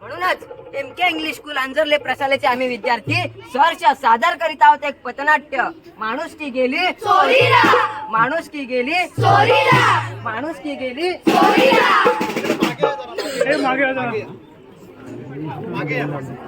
म्हणूनच M K English school Anjarle प्रसालेचे आम्ही विद्यार्थी सहर्ष सादर करीत आहोत एक पथनाट्य. माणूस की गेली चोरीला माणूस की गेली चोरीला माणूस की गेली मागे मागे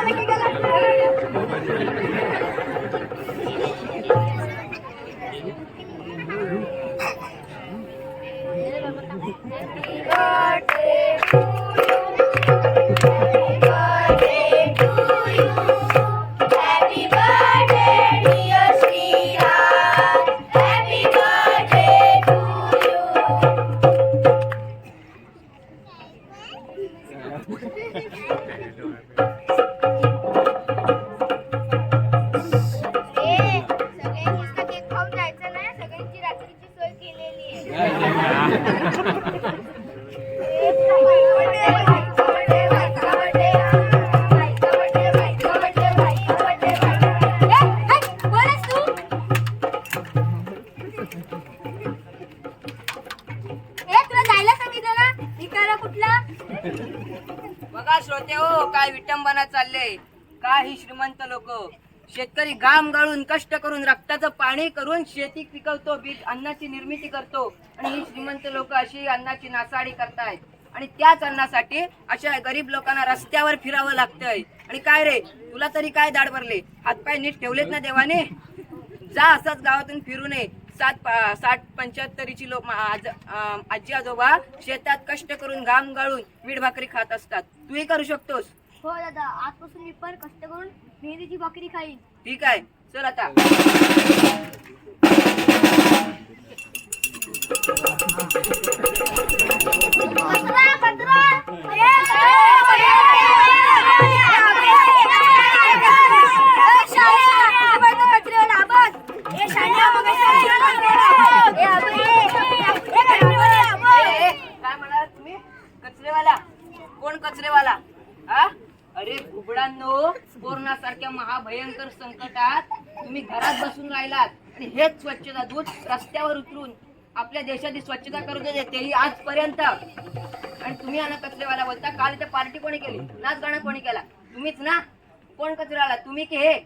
Happy बघा श्रोते हो काय विटंबना चालले काय ही श्रीमंत लोक. शेतकरी घाम गाळून कष्ट करून रक्ताचं पाणी करून शेती पिकवतो बीज अन्नाची निर्मिती करतो. आणि ही श्रीमंत लोक अशी अन्नाची नासाडी करतायत. आणि त्याच अन्नासाठी अशा गरीब लोकांना रस्त्यावर फिरावं लागतंय. आणि काय रे तुला तरी काय दाड भरले? हातपाय नीट ठेवलेत ना देवाने? जा असंच गावातून फिरू नये. सात साठ पंच्याहत्तरीची लोक आज- आजी आजोबा शेतात कष्ट करून घाम गाळून मीठ भाकरी खात असतात. तूही करू शकतोस. हो दादा आजपासून मी पण कष्ट करून मेहंदीची भाकरी खाईन ठीक आहे चल आता काय म्हणाला तुम्ही कचरेवाला कोण कचरेवाला हा अरे घुबडांनो कोरोनासारख्या महाभयंकर संकटात तुम्ही घरात बसून राहिलात आणि हेच स्वच्छता दूत रस्त्यावर उतरून आपल्या देशाची स्वच्छता करून देते तेही आजपर्यंत. आणि तुम्ही आणा कचरेवाला बोलता काल इथे पार्टी कोणी केली? नाच गाणं कोणी केला? तुम्हीच ना? कोण कचरेवाला? तुम्ही की हे?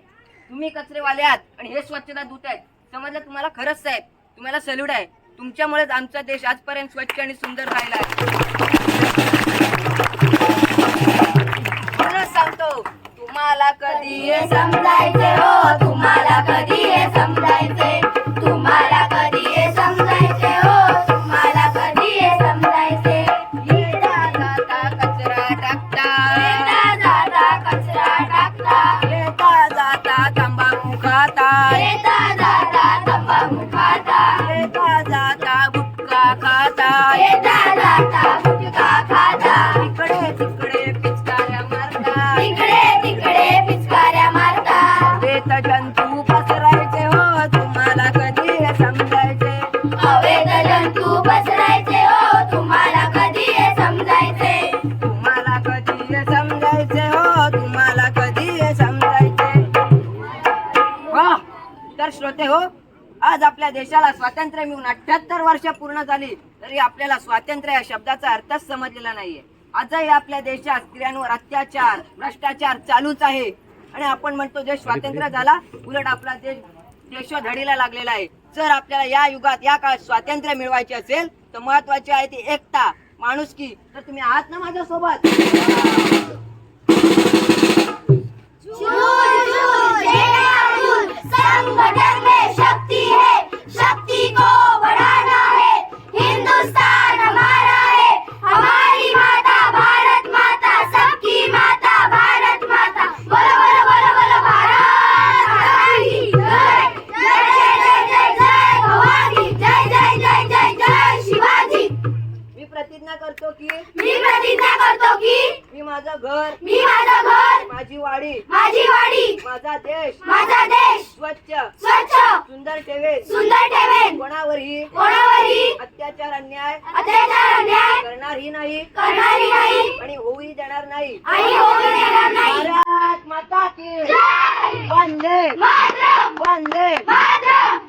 तुम्ही कचरेवाले आहात आणि हे स्वच्छता दूत आहेत. समजलं तुम्हाला? खरंच साहेब तुम्हाला सल्यूट आहे. तुमच्यामुळेच आमचा देश आजपर्यंत स्वच्छ आणि सुंदर राहिला आहे. सांगतो. तुम्हाला कधी हे समजायचे हो तुम्हाला कधी हे समजायचे? तुम्हाला कधी हे समजायचे हो तुम्हाला कधी हे समजायचे? येता जाता कचरा टाकता. येता जाता कचरा टाकता. येता जाता तंबाखू खाता. येता जाता तंबाखू खाता. येता जाता गुटखा खाता. येता जाता गुटखा पसरायचे हो तुम्हाला कधी हे समजायचे? तुम्हाला कधी हे समजायचे हो तुम्हाला कधी हे समजायचे हो, तर श्रोते हो आज आपल्या देशाला स्वातंत्र्य मिळून अठ्याहत्तर वर्ष पूर्ण झाली तरी आपल्याला स्वातंत्र्य या शब्दाचा अर्थच समजलेला नाहीये. आजही आपल्या देशात स्त्रियांवर अत्याचार भ्रष्टाचार चालूच आहे. आणि आपण म्हणतो देश स्वातंत्र्य झाला उलट आपला देश देशोधडीला लागलेला आहे. जर आपल्याला या युगात या काळात स्वातंत्र्य मिळवायचे असेल तर महत्वाची आहे ती एकता. माणुसकी तर तुम्ही आहात ना माझ्यासोबत? झूल में शक्ति वाडी. माझी वाडी. माझा देश. माझा देश. स्वच्छ. स्वच्छ. सुंदर ठेवेन. सुंदर ठेवेन. कोणावरही कोणावरही अत्याचार अन्याय अत्याचार अन्याय करणारही नाही. करणारी नाही. आणि होऊही देणार नाही. आणि होऊ देणार नाही. भारत माता की वंदे. मातरम! वंदे. मातरम!